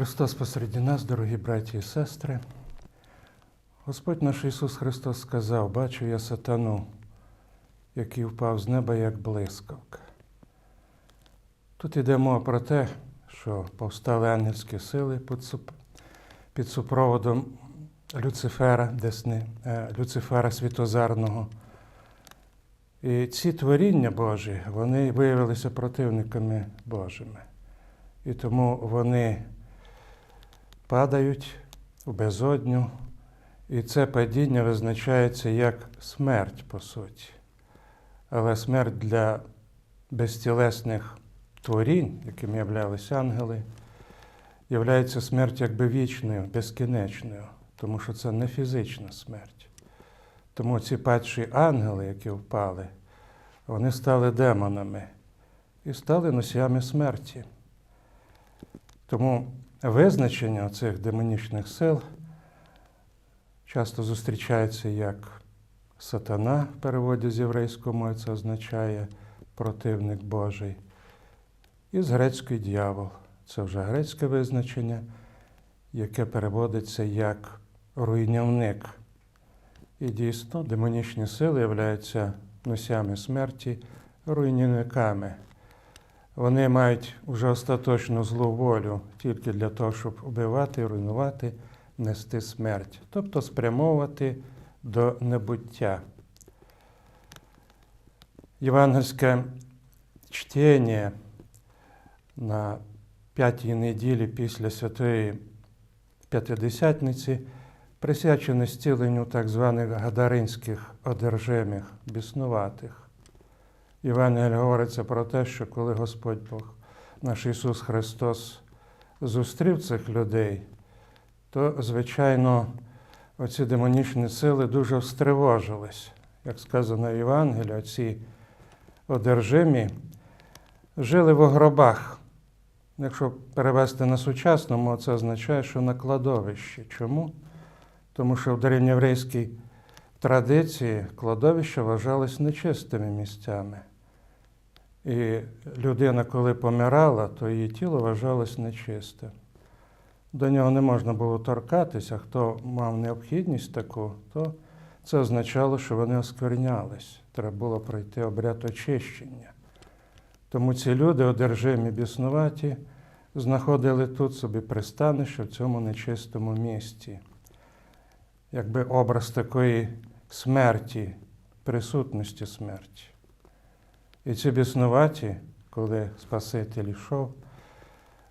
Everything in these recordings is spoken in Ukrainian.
Христос посереді нас, дорогі браті і сестри. Господь наш Ісус Христос сказав: бачу я сатану, який впав з неба як блискавка. Тут йде мова про те, що повстали ангельські сили під супроводом Люцифера, десни, е, Люцифера Світозарного. І ці творіння Божі, вони виявилися противниками Божими. І тому вони падають у безодню, і це падіння визначається як смерть, по суті. Але смерть для безтілесних творінь, якими являлися ангели, являється смерть якби вічною, безкінечною, тому що це не фізична смерть. Тому ці падші ангели, які впали, вони стали демонами і стали носіями смерті. Тому визначення цих демонічних сил часто зустрічається як сатана в переводі з єврейської мови, це означає противник Божий. І з грецької дьявол. Це вже грецьке визначення, яке переводиться як руйнівник. І дійсно, демонічні сили являються носями смерті, руйнівниками. Вони мають вже остаточну злу волю тільки для того, щоб вбивати, руйнувати, нести смерть, тобто спрямовувати до небуття. Євангельське чтення на п'ятій неділі після Святої П'ятидесятниці присвячене зціленню так званих гадаринських одержимих, біснуватих. Євангелія говориться про те, що коли Господь Бог, наш Ісус Христос, зустрів цих людей, то, звичайно, оці демонічні сили дуже встривожились. Як сказано в Євангелії, оці одержимі жили в гробах. Якщо перевести на сучасному, це означає, що на кладовищі. Чому? Тому що в древньєврейській традиції кладовища вважались нечистими місцями. І людина, коли помирала, то її тіло вважалось нечистим. До нього не можна було торкатися, хто мав необхідність таку, то це означало, що вони осквернялись. Треба було пройти обряд очищення. Тому ці люди, одержимі біснуваті, знаходили тут собі пристанище в цьому нечистому місці. Якби образ такої смерті, присутності смерті. І ці біснуваті, коли Спаситель йшов,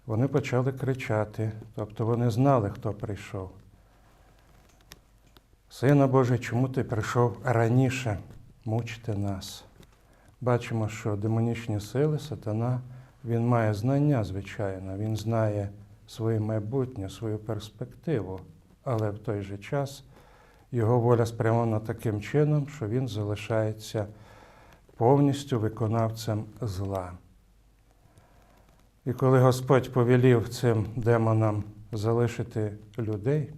вони почали кричати, тобто вони знали, хто прийшов. Сина Божий, чому ти прийшов раніше мучити нас? Бачимо, що демонічні сили, сатана, він має знання, звичайно, він знає своє майбутнє, свою перспективу, але в той же час його воля спрямована таким чином, що він залишається повністю виконавцем зла. І коли Господь повелів цим демонам залишити людей,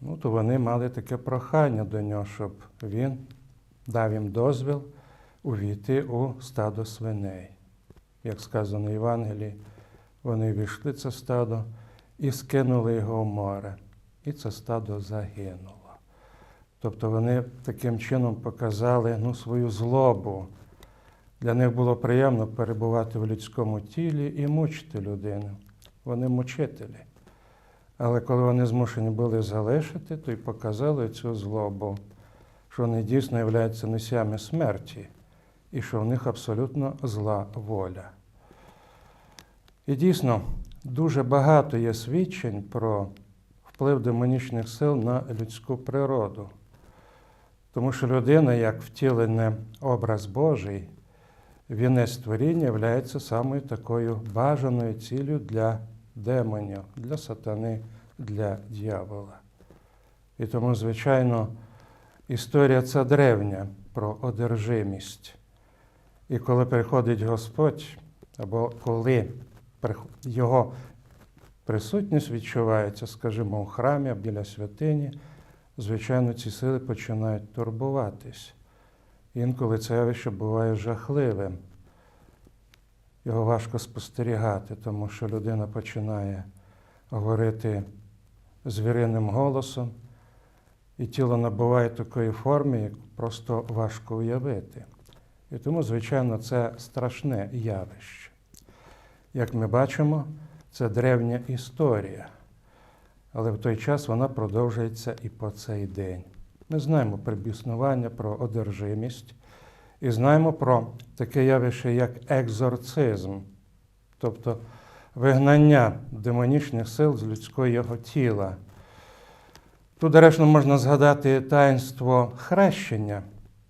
ну, то вони мали таке прохання до нього, щоб він дав їм дозвіл увійти у стадо свиней. Як сказано в Євангелії, вони війшли це стадо і скинули його в море, і це стадо загинуло. Тобто вони таким чином показали ну, свою злобу. Для них було приємно перебувати в людському тілі і мучити людину. Вони мучителі. Але коли вони змушені були залишити, то й показали цю злобу, що вони дійсно являються носіями смерті і що в них абсолютно зла воля. І дійсно, дуже багато є свідчень про вплив демонічних сил на людську природу. Тому що людина, як втілений образ Божий, вінець творіння є самою такою бажаною ціллю для демонів, для сатани, для дьявола. І тому, звичайно, історія ця древня про одержимість. І коли приходить Господь, або коли його присутність відчувається, скажімо, у храмі біля святині, звичайно, ці сили починають турбуватись. Інколи це явище буває жахливим. Його важко спостерігати, тому що людина починає говорити звіриним голосом, і тіло набуває такої форми, як просто важко уявити. І тому, звичайно, це страшне явище. Як ми бачимо, це древня історія, але в той час вона продовжується і по цей день. Ми знаємо про біснування, про одержимість і знаємо про таке явище, як екзорцизм, тобто вигнання демонічних сил з людського його тіла. Тут, доречно, можна згадати таїнство хрещення,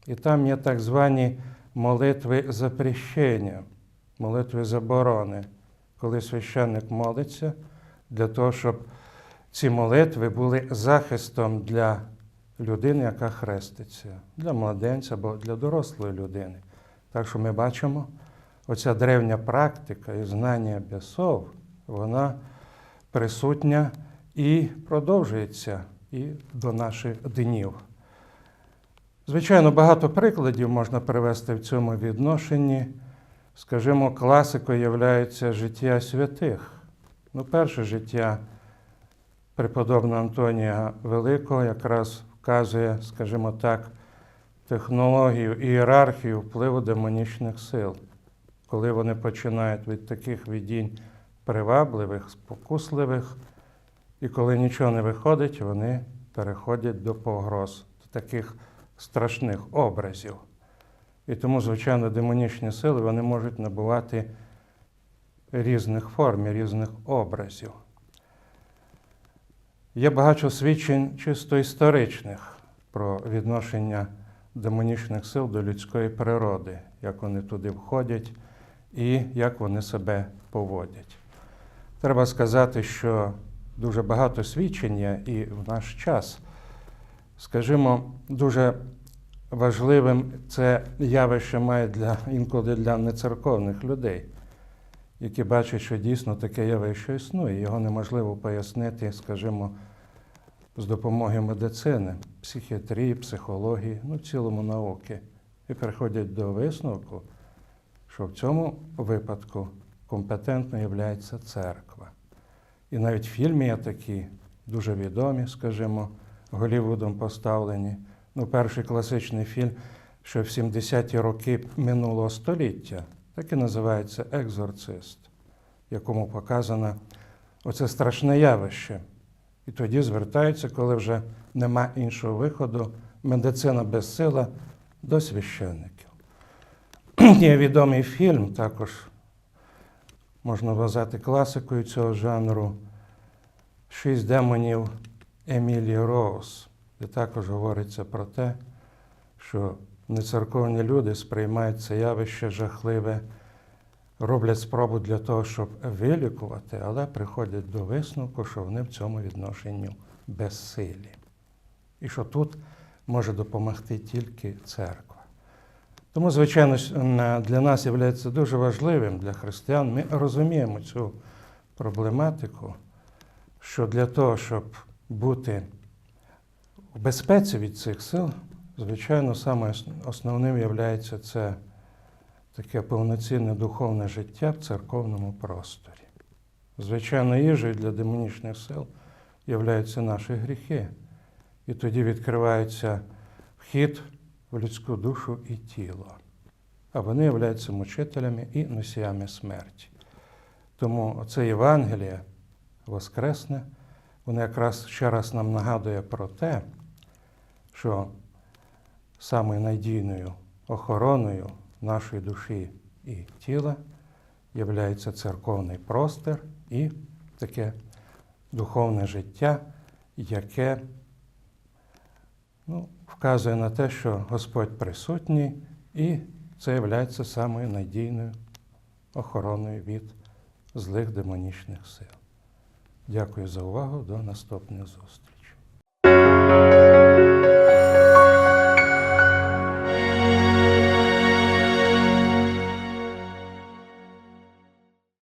і там є так звані молитви запрещення, молитви заборони, коли священник молиться для того, щоб ці молитви були захистом для людини, яка хреститься, для младенця або для дорослої людини. Так що ми бачимо, оця древня практика і знання бісов, вона присутня і продовжується і до наших днів. Звичайно, багато прикладів можна привести в цьому відношенні. Скажімо, класикою є життя святих. Ну, перше життя преподобного Антонія Великого якраз вказує, скажімо так, технологію ієрархію впливу демонічних сил, коли вони починають від таких видінь привабливих, спокусливих, і коли нічого не виходить, вони переходять до погроз, до таких страшних образів. І тому, звичайно, демонічні сили вони можуть набувати різних форм, різних образів. Є багато свідчень чисто історичних про відношення демонічних сил до людської природи, як вони туди входять і як вони себе поводять. Треба сказати, що дуже багато свідчень є і в наш час. Скажімо, дуже важливим це явище має для інколи для нецерковних людей, які бачать, що дійсно таке явище існує. Його неможливо пояснити, скажімо, з допомогою медицини, психіатрії, психології, ну, в цілому науки. І приходять до висновку, що в цьому випадку компетентно є церква. І навіть фільми є такі дуже відомі, скажімо, Голівудом поставлені. Ну, перший класичний фільм, що в 70-ті роки минулого століття, так і називається Екзорцист, якому показано оце страшне явище. І тоді звертаються, коли вже нема іншого виходу, медицина безсила до священників. Є відомий фільм, також можна вважати класикою цього жанру Шість демонів Емілії Роуз, де також говориться про те, що нецерковні люди сприймають це явище жахливе, роблять спробу для того, щоб вилікувати, але приходять до висновку, що вони в цьому відношенню безсилі. І що тут може допомогти тільки церква. Тому, звичайно, для нас є дуже важливим для християн. Ми розуміємо цю проблематику, що для того, щоб бути в безпеці від цих сил, звичайно, саме основним є це таке повноцінне духовне життя в церковному просторі. Звичайно, їжею для демонічних сил являються наші гріхи. І тоді відкривається вхід в людську душу і тіло. А вони являються мучителями і носіями смерті. Тому це Євангеліє Воскресне, воно якраз ще раз нам нагадує про те, що самою надійною охороною нашої душі і тіла є церковний простір і таке духовне життя, яке ну, вказує на те, що Господь присутній, і це є самою надійною охороною від злих демонічних сил. Дякую за увагу. До наступної зустрічі.